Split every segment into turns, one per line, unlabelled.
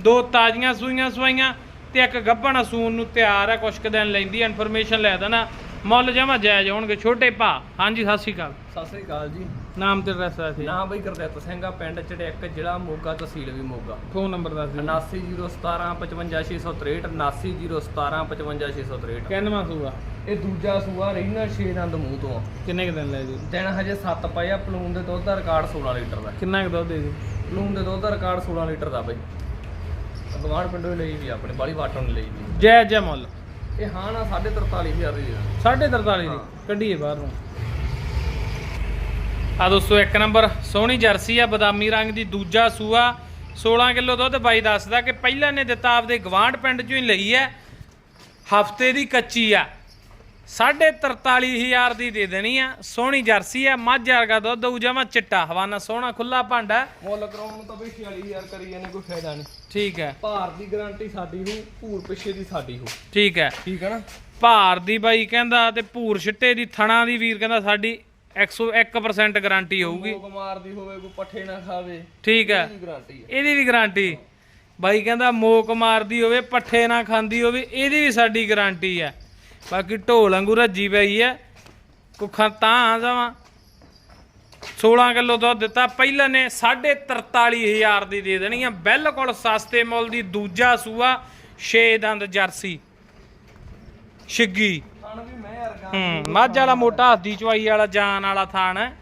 ਦੋ ਤਾਜ਼ੀਆਂ ਸੂਈਆਂ ਸਵਾਈਆਂ ਤੇ ਇੱਕ ਗੱਭਣ ਸੂਣ ਨੂੰ ਤਿਆਰ ਹੈ ਕੁਛ ਕੁ ਦਿਨ ਲੈਂਦੀ ਇਨਫੋਰਮੇਸ਼ਨ ਲੈ ਦੇਣਾ ਮੁੱਲ ਜਮਾ ਜਾਇਜ਼ ਹੋਣਗੇ ਛੋਟੇ ਭਾ। ਹਾਂਜੀ ਸਤਿ ਸ਼੍ਰੀ ਅਕਾਲ।
ਸਤਿ ਸ੍ਰੀ ਅਕਾਲ ਜੀ।
ਨਾਮ ਤੇ ਐਡਰੈਸ ਦੱਸ ਦਿਓ
ਨਾ ਬਈ ਗੁਰਦਿੱਤ ਸਿੰਘ ਆ ਪਿੰਡ ਚੜਿੱਕ ਜ਼ਿਲ੍ਹਾ ਮੋਗਾ ਤਹਿਸੀਲ ਵੀ ਮੋਗਾ।
ਫੋਨ ਨੰਬਰ ਦੱਸ ਦਿਓ।
7901755663 7901755663
ਕਿੰਨਵਾਂ ਸੂਆ?
ਇਹ ਦੂਜਾ ਸੂਆ ਰਹਿਣਾ 6 ਦੰਦ ਮੂੰਹ ਤੋਂ। ਆ।
ਕਿੰਨੇ ਕੁ ਦਿਨ ਲੈ ਜੀ?
ਦਿਨ ਹਜੇ 7 ਪਏ ਆ ਪਲੂਨ ਦੇ ਦੁੱਧ ਦਾ ਰਿਕਾਰਡ 16 ਲੀਟਰ ਦਾ।
ਕਿੰਨਾ ਕੁ ਦੁੱਧ ਦੇ ਜੀ
ਪਲੂਨ ਦੇ ਦੁੱਧ ਦਾ ਰਿਕਾਰਡ 16 ਲੀਟਰ ਦਾ ਬਈ। ਗਵਾਂਢ ਪਿੰਡੋਂ ਹੀ ਲਈ ਵੀ ਆਪਣੇ ਬਾਲੀ ਵਾਟੋਂ ਨੇ ਲਈ ਵੀ।
ਜਾਇਜ਼ ਜਿਹਾ ਮੁੱਲ।
ਇਹ ਹਾਂ ਨਾ 43500 ਦੀ ਆ।
43.5 ਦੀ? ਕੱਢੀਏ ਬਾਹਰ ਨੂੰ। ਆ ਦੋਸਤੋ ਇੱਕ ਨੰਬਰ ਸੋਹਣੀ ਜਰਸੀ ਆ ਬਦਾਮੀ ਰੰਗ ਦੀ ਦੂਜਾ ਸੂਆ 16 ਕਿਲੋ ਦੁੱਧ ਬਾਈ ਦੱਸਦਾ ਕਿ ਪਹਿਲਾਂ ਨੇ ਦਿੱਤਾ ਆਪਦੇ ਗਵਾਂਢ ਪਿੰਡ ਚੋਂ ਹੀ ਲਈ ਹੈ। ਹਫ਼ਤੇ ਦੀ ਕੱਚੀ ਆ। 43000 ਦੀ ਦੇ ਦੇਣੀ ਆ ਸੋਹਣੀ ਜਰਸੀ ਆ ਮੱਝ ਵਰਗਾ ਦੁੱਧ ਹੋਊ ਜਮਾ ਚਿੱਟਾ ਹਵਾਨਾ ਸੋਹਣਾ ਖੁੱਲਾ ਭਾਂਡਾ।
ਮੁੱਲ ਕਰਾਉਣ ਨੂੰ ਤਾਂ ਬਈ 46000 ਕਰੀ ਜਾਂਦੇ ਕੋਈ ਫਾਇਦਾ ਨਹੀਂ।
ਠੀਕ ਹੈ।
ਭਾਰ ਦੀ ਗਾਰੰਟੀ ਸਾਡੀ ਹੋ ਭੂਰ ਪਿੱਛੇ ਦੀ ਸਾਡੀ ਹੋ
ਠੀਕ ਹੈ।
ਠੀਕ ਹੈ ਨਾ?
ਭਾਰ ਦੀ ਬਾਈ ਕਹਿੰਦਾ ਤੇ ਭੂਰ ਛਿੱਟੇ ਦੀ ਥਣਾ ਦੀ ਵੀਰ ਕਹਿੰਦਾ ਸਾਡੀ 101% ਗਾਰੰਟੀ ਹੋਊਗੀ।
ਮੋਕ ਮਾਰਦੀ ਹੋਵੇ ਕੋਈ ਪੱਠੇ ਨਾ ਖਾਵੇ
ਠੀਕ ਹੈ।
ਇਹਦੀ
ਵੀ ਗਾਰੰਟੀ ਬਾਈ ਕਹਿੰਦਾ ਮੋਕ ਮਾਰਦੀ ਹੋਵੇ ਪੱਠੇ ਨਾ ਖਾਂਦੀ ਹੋਵੇ ਇਹਦੀ ਵੀ ਸਾਡੀ ਗਾਰੰਟੀ ਹੈ। ਬਾਕੀ ਢੋਲ ਵਾਂਗੂ ਰੱਜੀ ਪਈ ਹੈ ਕੁੱਖਾਂ ਤਾਂ ਆ ਜਾਵਾਂ। 16 ਕਿਲੋ ਦੁੱਧ ਦਿੱਤਾ। ਪਹਿਲਾਂ ਨੇ 43000 ਦੀ ਦੇ ਦੇਣੀ ਆ ਬਿਲਕੁਲ ਸਸਤੇ ਮੁੱਲ ਦੀ ਦੂਜਾ ਸੂਆ 6 ਦੰਦ ਜਰਸੀ। ਛਿੱਗੀ ਹੂੰ, ਮੱਝ ਵਾਲਾ ਮੋਟਾ ਹੱਦੀ ਚਵਾਈ ਵਾਲਾ, ਜਾਨ ਵਾਲਾ ਥਾਨ ਹੈ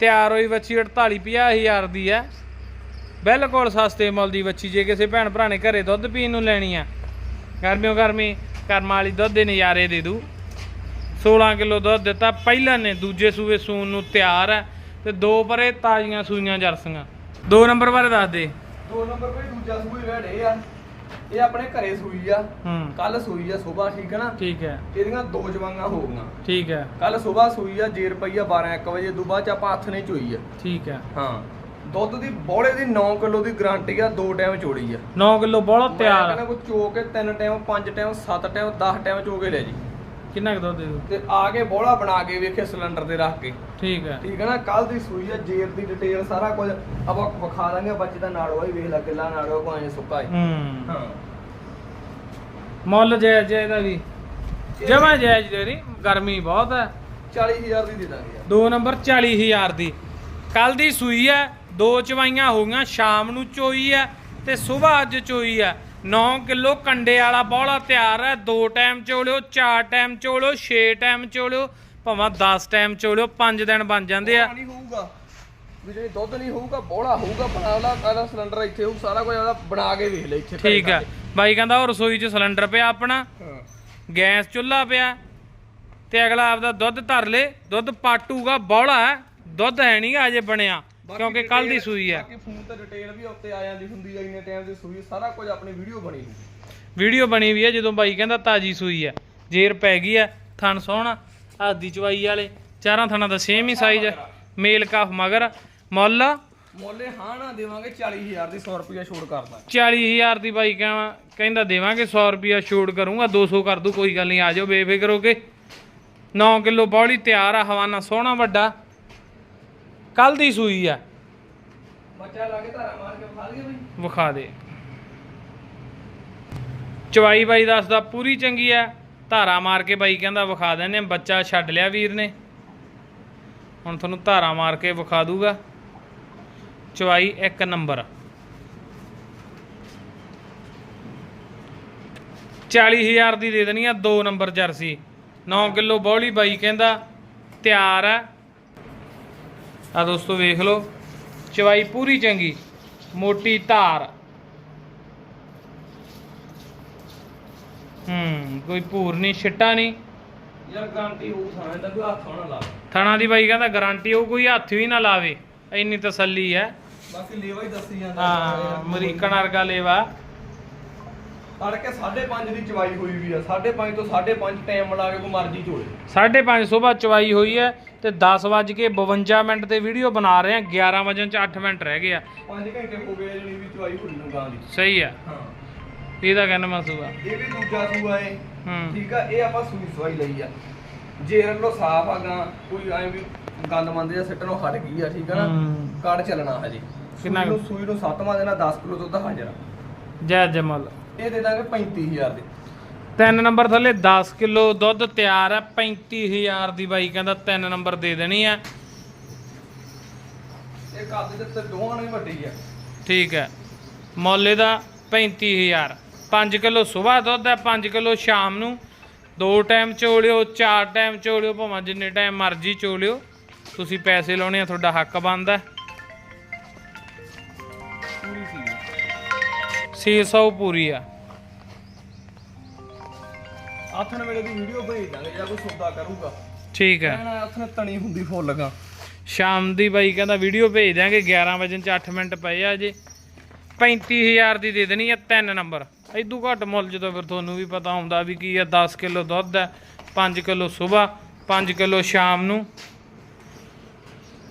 ਤਿਆਰ ਹੋਈ ਵੱਛੀ 48 ਹਜ਼ਾਰ ਦੀ ਹੈ ਬਿਲਕੁਲ ਸਸਤੇ ਮੁੱਲ ਦੀ ਵੱਛੀ ਜੇ ਕਿਸੇ ਭੈਣ ਭਰਾ ਨੇ ਘਰੇ ਦੁੱਧ ਪੀਣ ਨੂੰ ਲੈਣੀ ਆ ਗਰਮੀਓ ਗਰਮੀ ਕਰਮਾਂ ਵਾਲੀ ਦੁੱਧ ਦੇ ਨਜ਼ਾਰੇ ਦੇ ਦੂ। 16 ਕਿਲੋ ਦੁੱਧ ਦਿੱਤਾ ਪਹਿਲਾਂ ਨੇ ਦੂਜੇ ਸੂਏ ਸੂਣ ਨੂੰ ਤਿਆਰ ਹੈ ਤੇ ਦੋ ਪਰੇ ਤਾਜ਼ੀਆਂ ਸੂਈਆਂ ਜਰਸੀਆਂ। ਦੋ ਨੰਬਰ ਬਾਰੇ ਦੱਸ ਦੇ।
ਦੋ ਨੰਬਰ ਕੋਈ ਦੂਜਾ ਸੂਈ ਵੜੇ ਆ। ਇਹ ਆਪਣੇ ਘਰੇ ਸੂਈ ਆ।
ਹੂੰ।
ਕੱਲ ਸੂਈ ਆ ਸਵੇਰ ਠੀਕ ਹੈ ਨਾ?
ਠੀਕ ਹੈ।
ਇਹਦੀਆਂ ਦੋ ਜਵਾਂਗਾ ਹੋ ਗਈਆਂ।
ਠੀਕ ਹੈ।
ਕੱਲ ਸਵੇਰ ਸੂਈ ਆ ਜੇਰ ਪਈ ਆ 12 1 ਵਜੇ ਤੋਂ ਬਾਅਦ ਚ ਆਪਾਂ ਹੱਥ ਨਹੀਂ ਚੋਈ ਆ।
ਠੀਕ ਹੈ।
ਹਾਂ। ਦੁੱਧ ਦੀ ਬੋਲੇ ਦੀ 9 ਕਿਲੋ ਦੀ ਗਾਰੰਟੀ ਆ ਦੋ ਟਾਈਮ ਚੋੜੀ ਆ।
9 ਕਿਲੋ ਬੋਲਾ ਤਿਆਰ
ਕਹਿੰਦਾ ਕੋਈ ਚੋ ਕੇ ਤਿੰਨ ਟਾਈਮ ਪੰਜ ਟਾਈਮ ਸੱਤ ਟਾਈਮ 10 ਟਾਈਮ ਚੋ ਕੇ ਲੈ ਜੀ।
ਕਿੰਨਾ ਕੁ ਦੁੱਧ ਦੇ
ਤੇ ਆ ਕੇ ਬੋਲਾ ਬਣਾ ਕੇ ਵੇਖੇ ਸਿਲੰਡਰ ਤੇ ਰੱਖ ਕੇ।
ਠੀਕ ਹੈ
ਠੀਕ ਹੈ ਨਾ ਕੱਲ ਦੀ ਸੂਈ ਆ ਜੇਰ ਦੀ ਡਿਟੇਲ ਸਾਰਾ ਕੁਝ ਆਪਾਂ ਵਿਖਾ ਦਾਂਗੇ ਬੱਚੇ ਦਾ ਨਾੜੋ ਹੀ ਵੇਖ ਲੈ ਕਿੱਲਾ ਨਾੜੋ ਭਾਵੇਂ ਸੁੱਕਾ ਹੈ
ਹੂੰ।
ਹਾਂ।
ਮੁੱਲ ਜਾਇਜ਼ ਜਾਇਜ਼ ਦਾ ਵੀ। ਜਮਾ ਜਾਇਜ਼ ਦੇ ਨਹੀਂ ਗਰਮੀ ਬਹੁਤ ਹੈ
40000 ਦੀ ਦੇ ਦਾਂਗੇ ਯਾਰ।
ਦੋ ਨੰਬਰ 40000 ਦੀ। ਕੱਲ ਦੀ ਸੂਈ ਹੈ ਦੋ ਚਵਾਈਆਂ ਹੋ ਗਈਆਂ ਸ਼ਾਮ ਨੂੰ ਚੋਈ ਹੈ ਤੇ ਸਵੇਰ ਅੱਜ ਚੋਈ ਹੈ। 9 ਕਿਲੋ ਕੰਡੇ ਵਾਲਾ ਬੋਲਾ ਤਿਆਰ ਹੈ ਦੋ ਟਾਈਮ ਚੋਲਿਓ ਚਾਰ ਟਾਈਮ ਚੋਲਿਓ 6 ਟਾਈਮ ਚੋਲਿਓ ਭਾਵੇਂ 10 ਟਾਈਮ ਚੋਲਿਓ 5 ਦਿਨ ਬਣ ਜਾਂਦੇ ਆ।
ਬੋਲਾ ਨਹੀਂ ਹੋਊਗਾ। ਵੀ ਜਿਹੜੀ ਦੁੱਧ ਨਹੀਂ ਹੋਊਗਾ ਬੋਲਾ ਹੋਊਗਾ ਬਣਾ ਲਾ ਕਾਹਦਾ ਸਿਲੰਡਰ ਇੱਥੇ ਹੋਊ ਸਾਰਾ ਕੁਝ ਉਹਦਾ ਬਣਾ ਕੇ ਵੇਖ ਲੈ ਇੱਥੇ ਘਰੇ
ਠੀਕ ਹੈ। ਬਾਈ ਕਹਿੰਦਾ ਉਹ ਰਸੋਈ 'ਚ ਸਿਲੰਡਰ ਪਿਆ ਆਪਣਾ ਗੈਸ ਚੁੱਲ੍ਹਾ ਪਿਆ ਤੇ ਅਗਲਾ ਆਪਦਾ ਦੁੱਧ ਧਰ ਲੇ ਦੁੱਧ ਪਾਟੂਗਾ ਬੌਲਾ ਦੁੱਧ ਹੈ ਨਹੀਂਗਾ ਅਜੇ ਬਣਿਆ। ਕਿਉਂਕਿ ਕੱਲ ਦੀ ਸੂਈ ਹੈ।
ਬਾਕੀ ਫੋਨ ਤੇ ਡਿਟੇਲ ਵੀ ਉੱਤੇ ਆ ਜਾਂਦੀ ਹੁੰਦੀ ਹੈ ਇੰਨੇ ਟਾਈਮ ਦੀ ਸੂਈ ਸਾਰਾ ਕੁਝ ਆਪਣੀ ਵੀਡੀਓ ਬਣੀ ਹੋਊ।
ਵੀਡੀਓ ਬਣੀ ਵੀ ਹੈ ਜਦੋਂ ਬਾਈ ਕਹਿੰਦਾ ਤਾਜੀ ਸੂਈ ਹੈ। ਜੇਰ ਪੈ ਗਈ ਹੈ ਥਣ ਸੋਹਣਾ ਆਦੀ ਚਵਾਈ ਵਾਲੇ ਚਾਰਾਂ ਥਣਾਂ ਦਾ ਸੇਮ ਹੀ ਸਾਈਜ਼ ਹੈ। ਮੇਲ ਕਾਫ ਮਗਰ ਮੁੱਲ
ਮੋਲੇ ਹਾਂ ਨਾ ਦੇਵਾਂਗੇ 40000 ਦੀ 100 ਰੁਪਿਆ ਛੋੜ ਕਰਦਾ।
40000 ਦੀ ਬਾਈ ਕਹਾਂ ਕਹਿੰਦਾ ਦੇਵਾਂਗੇ 100 ਰੁਪਿਆ ਛੋੜ ਕਰੂੰਗਾ 200 ਕਰ ਦੂ ਕੋਈ ਗੱਲ ਨਹੀਂ ਆ ਜਾਓ ਬੇਫਿਕਰ ਹੋ ਕੇ। 9 ਕਿਲੋ ਬੌਲੀ ਤਿਆਰ ਆ ਹਵਾਨਾ ਸੋਹਣਾ ਵੱਡਾ। ਕੱਲ ਦੀ ਸੂਈ ਆ।
ਬੱਚਾ ਲਾ ਕੇ ਧਾਰਾ ਮਾਰ ਕੇ ਖਾ ਲਈਏ ਬਈ।
ਵਿਖਾ ਦੇ। ਚਵਾਈ ਬਾਈ ਦੱਸਦਾ ਪੂਰੀ ਚੰਗੀ ਆ। ਧਾਰਾ ਮਾਰ ਕੇ ਬਾਈ ਕਹਿੰਦਾ ਵਿਖਾ ਆ ਬੱਚਾ ਛੱਡ ਲਿਆ ਵੀਰ ਨੇ। ਹੁਣ ਤੁਹਾਨੂੰ ਧਾਰਾ ਮਾਰ ਕੇ ਵਿਖਾ ਦੂਗਾ। ਚਵਾਈ ਇੱਕ ਨੰਬਰ। 40000 ਦੀ ਦੇ ਦੇਣੀ ਆ 2 ਨੰਬਰ ਜਰਸੀ। 9 ਕਿਲੋ ਬੌਲੀ ਬਾਈ ਕਹਿੰਦਾ ਤਿਆਰ ਆ। ਆ ਦੋਸਤੋ ਵੇਖ ਲਓ। ਚਵਾਈ ਪੂਰੀ ਚੰਗੀ। ਮੋਟੀ ਧਾਰ। ਹੂੰ ਕੋਈ ਭੂਰ ਨਹੀਂ ਛਿੱਟਾ ਨਹੀਂ।
ਯਾਰ ਗਾਰੰਟੀ ਹੋਊ ਸਾਂ ਦਾ ਕੋਈ ਹੱਥ ਹੋਣਾ ਲਾ
ਥਣਾ ਦੀ ਬਾਈ ਕਹਿੰਦਾ ਗਾਰੰਟੀ ਉਹ ਕੋਈ ਹੱਥ ਵੀ ਨਾ ਲਾਵੇ। ਇੰਨੀ ਤਸੱਲੀ ਹੈ।
ਬਾਕੀ ਲੇਵਾ ਹੀ ਦੱਸੀ ਜਾਂਦਾ।
ਹਾਂ ਅਮਰੀਕਨ ਵਰਗਾ ਲੇਵਾ।
ਤੜਕੇ 5:30 ਦੀ ਚਵਾਈ ਹੋਈ ਵੀ ਆ। 5:30 ਤੋਂ 5:30 ਟਾਈਮ ਲਾ ਕੇ ਕੋ ਮਰਜ਼ੀ ਝੋਲੇ
5:30 ਸਵੇਰ ਚਵਾਈ ਹੋਈ ਹੈ ਤੇ 10 ਵੱਜ ਕੇ 52 ਮਿੰਟ ਤੇ ਵੀਡੀਓ ਬਣਾ ਰਹੇ ਆ 11 ਵਜੇ ਚ 8 ਮਿੰਟ ਰਹਿ ਗਏ ਆ।
5 ਘੰਟੇ ਹੋ ਗਏ ਜਿਹੜੀ ਵੀ ਚਵਾਈ ਹੋਈ ਨੂੰ ਗਾਂ ਦੀ।
ਸਹੀ ਆ।
ਹਾਂ।
ਇਹਦਾ ਕਹਿੰਦਾ ਮੈਂ ਸੂਆ
ਇਹ ਵੀ ਦੂਜਾ ਸੂਆ ਏ।
ਹੂੰ।
ਠੀਕ ਆ ਇਹ ਆਪਾਂ ਸੂਈ ਸਵਾਈ ਲਈ ਆ। ਜੇ ਰਗਲੋ ਸਾਫ਼ ਆ ਗਾਂ ਕੋਈ ਐ ਵੀ ਗੰਦ ਮੰਦ ਜਾਂ ਸਿੱਟਣੋਂ ਹਟ ਗਈ ਆ ਠੀਕ ਆ ਨਾ। ਕਾੜ ਚੱਲਣਾ ਹਜੇ।
ਕਿੰਨਾ
ਸੂਈ ਨੂੰ ਸੂਈ ਨੂੰ ਸੱਤਵਾਂ ਦੇਣਾ 10 ਕਿਲੋ ਦੁੱਧ ਹਾਜ਼ਰ ਆ।
ਜੈ ਜਮਲ।
ਇਹ ਦੇ ਦਾਂਗੇ 35000 ਦੇ।
ਤਿੰਨ ਨੰਬਰ ਥੱਲੇ 10 ਕਿਲੋ ਦੁੱਧ ਤਿਆਰ ਹੈ 35000 ਦੀ ਬਾਈ ਕਹਿੰਦਾ ਤਿੰਨ ਨੰਬਰ ਦੇ ਦੇਣੀ ਆ।
ਇਹ ਕੱਦ ਦੇ ਤੇ ਦੋਹਾਂ ਨੂੰ ਵੱਡੀ ਆ।
ਠੀਕ ਹੈ ਮੁੱਲ ਇਹਦਾ 35000 5 ਕਿਲੋ ਸਵੇਰ ਦੁੱਧ ਹੈ 5 ਕਿਲੋ ਸ਼ਾਮ ਨੂੰ। ਦੋ ਟਾਈਮ ਚੋਲਿਓ ਚਾਰ ਟਾਈਮ ਚੋਲਿਓ ਭਾਵੇਂ ਜਿੰਨੇ ਟਾਈਮ ਮਰਜ਼ੀ ਚੋਲਿਓ। ਤੁਸੀਂ ਪੈਸੇ ਲਾਉਣੇ ਆ ਤੁਹਾਡਾ ਹੱਕ ਬਣਦਾ। 600 ਪੂਰੀ ਆ।
ਆਥਣ ਵੇਲੇ ਦੀ ਵੀਡੀਓ ਭੇਜ ਦਾਂਗੇ ਜਾਂ ਕੋਈ ਸੌਦਾ ਕਰੂਗਾ।
ਠੀਕ ਹੈ
ਕਹਿਣਾ ਆਥਣ ਤਣੀ ਹੁੰਦੀ ਫੁੱਲ ਲਗਾ
ਸ਼ਾਮ ਦੀ ਬਾਈ ਕਹਿੰਦਾ ਵੀਡੀਓ ਭੇਜ ਦਿਆਂਗੇ 11 ਵਜੇ ਚ 8 ਮਿੰਟ ਪਏ ਆ ਜੇ 35000 ਦੀ ਦੇ ਦੇਣੀ ਆ ਤਿੰਨ ਨੰਬਰ। ਇਦੋਂ ਘੱਟ ਮੁੱਲ ਜਦੋਂ ਫਿਰ ਤੁਹਾਨੂੰ ਵੀ ਪਤਾ ਹੁੰਦਾ ਵੀ ਕੀ ਆ 10 ਕਿਲੋ ਦੁੱਧ ਹੈ 5 ਕਿਲੋ ਸਵੇਰ 5 ਕਿਲੋ ਸ਼ਾਮ ਨੂੰ।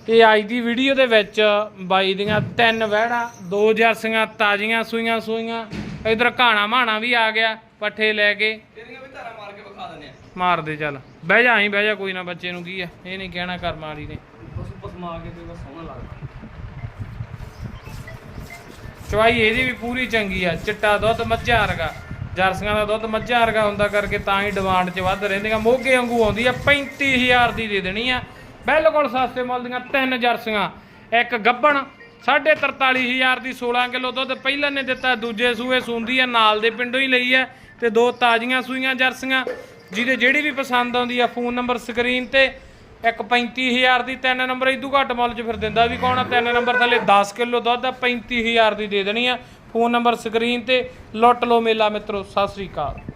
ਤੇ ਅੱਜ ਦੀ ਵੀਡੀਓ ਦੇ ਵਿੱਚ ਬਾਈ ਦੀਆਂ ਤਿੰਨ ਵਹਿੜਾਂ ਦੋ ਜਰਸੀਆਂ ਤਾਜ਼ੀਆਂ ਸੂਈਆਂ ਸੂਈਆਂ ਇਧਰ ਘਾਣਾ ਮਾਣਾ ਵੀ ਆ ਗਿਆ ਪੱਠੇ ਲੈ ਕੇ।
ਇਹਦੀਆਂ ਵੀ ਧਾਰਾ ਮਾਰ ਕੇ ਵਿਖਾ ਦਿੰਦੇ ਆ।
ਮਾਰ ਦੇ ਚੱਲ। ਬਹਿ ਜਾ ਅਸੀਂ ਬਹਿ ਜਾ ਕੋਈ ਨਾ ਬੱਚੇ ਨੂੰ ਕੀ ਆ ਇਹ ਨਹੀਂ ਕਹਿਣਾ ਕਰਮ ਵਾਲੀ ਨੇ।
ਬਸ ਬਸ ਮਾਰ ਕੇ ਤੇ ਬਸ ਸੋਹਣਾ ਲੱਗਦਾ।
ਚਵਾਈ ਇਹਦੀ ਵੀ ਪੂਰੀ ਚੰਗੀ ਆ ਚਿੱਟਾ ਦੁੱਧ ਮੱਝਾਂ ਵਰਗਾ ਜਰਸੀਆਂ ਦਾ ਦੁੱਧ ਮੱਝਾਂ ਵਰਗਾ ਹੁੰਦਾ ਕਰਕੇ ਤਾਂ ਹੀ ਡਿਮਾਂਡ 'ਚ ਵੱਧ ਰਹਿੰਦੀਆਂ। ਮੋਗੇ ਵਾਂਗੂ ਆਉਂਦੀ ਆ 35000 ਦੀ ਦੇ ਦੇਣੀ ਆ। ਬਿਲਕੁਲ ਸਸਤੇ ਮੁੱਲ ਦੀਆਂ ਤਿੰਨ ਜਰਸੀਆਂ। ਇੱਕ ਗੱਬਣ 43000 ਦੀ 16 ਕਿਲੋ ਦੁੱਧ, ਪਹਿਲਾਂ ਨੇ ਦਿੱਤਾ, ਦੂਜੇ ਸੂਏ ਸੂੰਦੀ ਹੈ, ਨਾਲ ਦੇ ਪਿੰਡੋਂ ਹੀ ਲਈ ਹੈ ਤੇ ਦੋ ਤਾਜ਼ੀਆਂ ਸੂਈਆਂ ਜਰਸੀਆਂ। ਜਿਹਦੇ ਜਿਹੜੀ ਵੀ ਪਸੰਦ ਆਉਂਦੀ ਆ, ਫੋਨ ਨੰਬਰ ਸਕਰੀਨ ਤੇ ਇੱਕ 35000 ਦੀ, ਤਿੰਨ ਨੰਬਰ ਇਦੂ ਘੱਟ ਮੁੱਲ 'ਚ ਫਿਰ ਦਿੰਦਾ ਵੀ ਕੌਣ ਆ? ਤਿੰਨ ਨੰਬਰ ਥੱਲੇ 10 ਕਿਲੋ ਦੁੱਧ ਆ 35000 ਦੀ ਦੇ ਦੇਣੀ ਆ। ਫੋਨ ਨੰਬਰ ਸਕਰੀਨ ਤੇ, ਲੁੱਟ ਲਓ ਮੇਲਾ ਮਿੱਤਰੋ, ਸਤਿ ਸ੍ਰੀ ਅਕਾਲ।